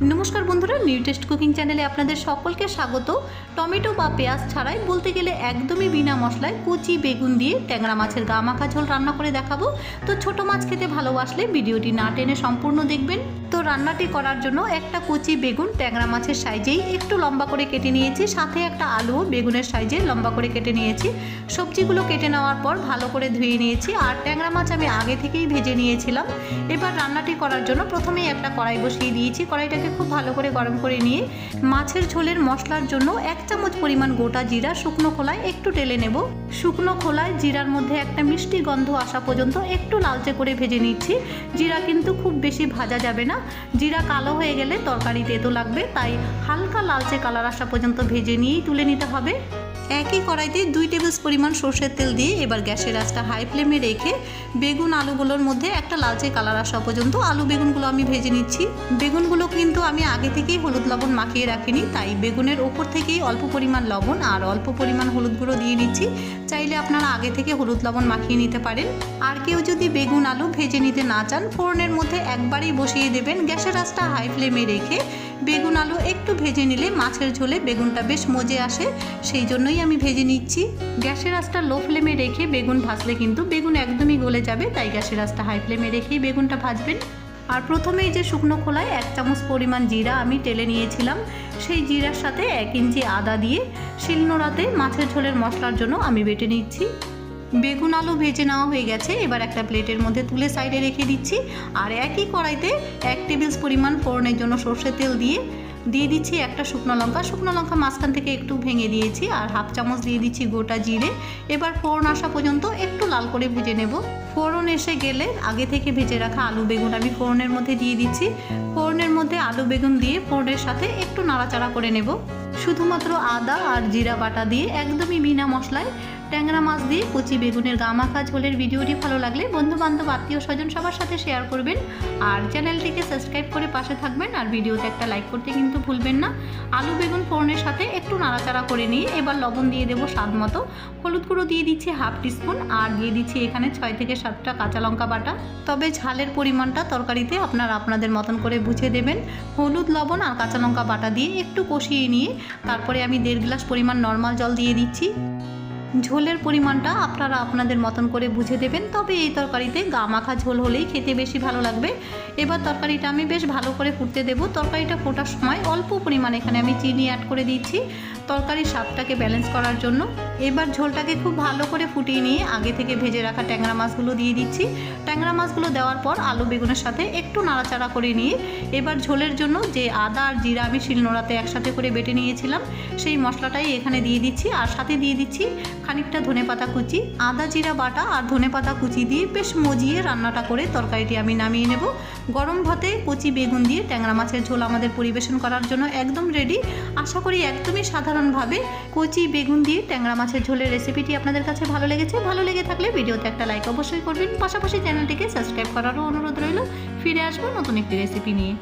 নমস্কার বন্ধুরা new test cooking চ্যানেলে আপনাদের সকলকে স্বাগত। টমেটো বা পেঁয়াজ ছাড়াই বলতে গেলে একদমই বিনা মশলায় কুচি, বেগুন দিয়ে ট্যাংরা মাছের গা মাখা ঝোল রান্না করে দেখাবো। তো ছোট মাছ খেতে ভালোবাসলে ভিডিওটি না টেনে সম্পূর্ণ দেখবেন। তো রান্নাটি করার জন্য একটা কুচি বেগুন ট্যাংরা মাছের সাইজেই একটু লম্বা করে কেটে নিয়েছি, সাথে একটা আলুও বেগুনের সাইজে লম্বা করে কেটে নিয়েছি। সবজিগুলো কেটে নেওয়ার পর ভালো করে ধুয়ে নিয়েছি আর ট্যাংরা মাছ আমি আগে থেকেই ভেজে নিয়েছিলাম। এবার রান্নাটি করার জন্য প্রথমেই একটা কড়াই বসিয়ে দিয়েছি, কড়াইটাকে খুব ভালো করে গরম করে নিয়ে মাছের ঝোলের মশলার জন্য এক চামচ পরিমাণ গোটা জিরা, শুকনো খোলায় একটু টেলে নেব। শুকনো খোলায় জিরার মধ্যে একটা মিষ্টি গন্ধ আসা পর্যন্ত একটু লালচে করে ভেজে নিচ্ছি। জিরা কিন্তু খুব বেশি ভাজা যাবে না জিরা কালো হয়ে গেলে তরকারি তেতো লাগবে, তাই হালকা লালচে কালার আসা পর্যন্ত ভেজে নিয়েই তুলে নিতে হবে। একই কড়াইতে দুই টেবিল পরিমাণ সর্ষের তেল দিয়ে এবার গ্যাসের আঁচটা হাই ফ্লেমে রেখে বেগুন আলুগুলোর মধ্যে একটা লালচে কালার আসা পর্যন্ত আলু বেগুনগুলো আমি ভেজে নিচ্ছি। বেগুনগুলো কিন্তু আমি আগে থেকেই হলুদ লবণ মাখিয়ে রাখিনি, তাই বেগুনের ওপর থেকেই অল্প পরিমাণ লবণ আর অল্প পরিমাণ হলুদ গুঁড়ো দিয়ে নিচ্ছি। চাইলে আপনারা আগে থেকে হলুদ লবণ মাখিয়ে নিতে পারেন। আর কেউ যদি বেগুন, আলু ভেজে নিতে না চান, ফোড়নের মধ্যে একবারেই বসিয়ে দেবেন। গ্যাসের আঁচটা হাই ফ্লেমে রেখে বেগুন, আলু একটু ভেজে নিলে মাছের ঝোলে বেগুনটা বেশ মজে আসে। সেই জন্যই আমি ভেজে নিচ্ছি। গ্যাসের আঁচটা লো ফ্লেমে রেখে বেগুন ভাজলে কিন্তু বেগুন একদমই গলে যাবে। তাই গ্যাসের আঁচটা হাই ফ্লেমে রেখেই বেগুনটা ভাজবেন। আর প্রথমেই যে শুকনো খোলায় এক চামচ পরিমাণ জিরা আমি টেলে নিয়েছিলাম। সেই জিরার সাথে এক ইঞ্চি আদা দিয়ে শিলনোড়াতে মাছের ঝোলের মশলার জন্য আমি বেটে নিচ্ছি। বেগুন আলু ভেজে নেওয়া হয়ে গেছে, এবার একটা প্লেটের মধ্যে তুলে সাইডে রেখে দিচ্ছি। আর একই কড়াইতে এক টেবিল পরিমাণ ফোড়নের জন্য সর্ষের তেল দিয়ে দিয়ে দিচ্ছি একটা শুকনো লঙ্কা। শুকনো লঙ্কা মাঝখান থেকে একটু ভেঙে দিয়েছি আর হাফ চামচ দিয়ে দিচ্ছি গোটা জিরে। এবার ফোড়ন আসা পর্যন্ত একটু লাল করে ভেজে নেব। ফোড়ন এসে গেলে আগে থেকে ভেজে রাখা আলু বেগুন আমি ফোড়নের মধ্যে দিয়ে দিচ্ছি। ফোড়নের মধ্যে আলু বেগুন দিয়ে ফোড়নের সাথে একটু নাড়াচাড়া করে নেব। শুধুমাত্র আদা আর জিরা বাটা দিয়ে একদমই বিনা মশলায় ট্যাংরা মাছ দিয়ে কচি বেগুনের গামাখা ঝোলের ভিডিওটি ভালো লাগলে বন্ধু বান্ধব আত্মীয় স্বজন সবার সাথে শেয়ার করবেন। আর চ্যানেলটিকে সাবস্ক্রাইব করে পাশে থাকবেন। আর ভিডিওতে একটা লাইক করতে কিন্তু ভুলবেন না। আলু বেগুন ফোড়নের সাথে একটু নাড়াচাড়া করে নিয়ে এবার লবণ দিয়ে দেবো স্বাদ মতো। হলুদ গুঁড়ো দিয়ে দিচ্ছি হাফ টিস্পুন আর দিয়ে দিচ্ছি এখানে ছয় থেকে সাতটা কাঁচা লঙ্কা বাটা। তবে ঝালের পরিমাণটা তরকারিতে আপনারা আপনাদের মতন করে বুঝে দেবেন। হলুদ, লবণ আর কাঁচা লঙ্কা বাটা দিয়ে একটু কষিয়ে নিয়ে তারপরে আমি দেড় গ্লাস পরিমাণ নর্মাল জল দিয়ে দিচ্ছি। ঝোলের পরিমাণটা আপনারা আপনাদের মতন করে বুঝে দেবেন। তবে এই তরকারিতে গা মাখা ঝোল হলেই খেতে বেশি ভালো লাগবে। এবার তরকারিটা আমি বেশ ভালো করে ফুটতে দেবো। তরকারিটা ফোটার সময় অল্প পরিমাণে এখানে আমি চিনি অ্যাড করে দিচ্ছি তরকারির স্বাদটাকে ব্যালেন্স করার জন্য এবার ঝোলটাকে খুব ভালো করে ফুটিয়ে নিয়ে আগে থেকে ভেজে রাখা ট্যাংরা মাছগুলো দিয়ে দিচ্ছি। ট্যাংরা মাছগুলো দেওয়ার পর আলু বেগুনের সাথে একটু নাড়াচাড়া করে নিয়ে এবার ঝোলের জন্য যে আদা আর জিরা আমি শিলনোড়াতে একসাথে করে বেটে নিয়েছিলাম, সেই মশলাটাই এখানে দিয়ে দিচ্ছি আর সাথে দিয়ে দিচ্ছি খানিকটা ধনে পাতা কুচি। আদা, জিরা, বাটা আর ধনে পাতা কুচি দিয়ে বেশ মজিয়ে রান্নাটা করে তরকারিটি আমি নামিয়ে নেব। গরম ভাতে কচি, বেগুন দিয়ে ট্যাংরা মাছের ঝোল আমাদের পরিবেশন করার জন্য একদম রেডি আশা করি একদমই সাধারণভাবে কচি, বেগুন দিয়ে ট্যাংরা মাছের ঝোলের রেসিপিটি আপনাদের কাছে ভালো লেগেছে। ভালো লেগে থাকলে ভিডিওতে একটা লাইক অবশ্যই করবেন। পাশাপাশি চ্যানেলটিকে সাবস্ক্রাইব করারও অনুরোধ রইল। ফিরে আসব নতুন একটি রেসিপি নিয়ে।